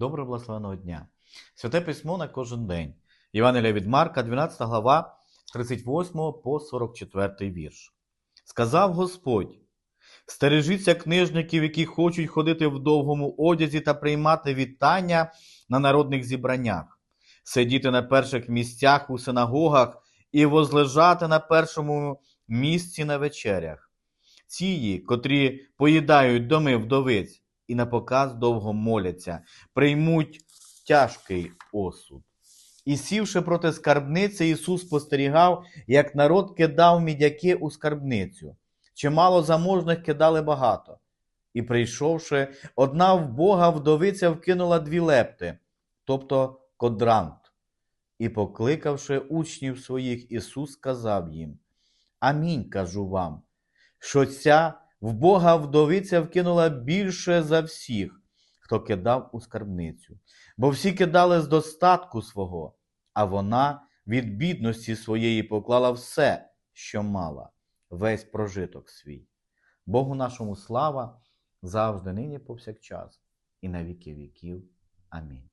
Доброго благословеного дня. Святе письмо на кожен день. Євангелія від Марка, 12 глава, 38 по 44 вірш. Сказав Господь: Стережіться книжників, які хочуть ходити в довгому одязі та приймати вітання на народних зібраннях, сидіти на перших місцях у синагогах і возлежати на першому місці на вечерях. Ці, котрі поїдають доми вдовиць і на показ довго моляться, приймуть тяжкий осуд. І сівши проти скарбниці, Ісус спостерігав, як народ кидав мідяки у скарбницю. Чимало заможних кидали багато. І прийшовши, одна в Бога вдовиця вкинула дві лепти, тобто кодрант. І, покликавши учнів своїх, Ісус сказав їм: Амінь кажу вам, що ця в Бога вдовиця вкинула більше за всіх, хто кидав у скарбницю. Бо всі кидали з достатку свого, а вона від бідності своєї поклала все, що мала, весь прожиток свій. Богу нашому слава завжди, нині повсякчас, і на віки віків. Амінь.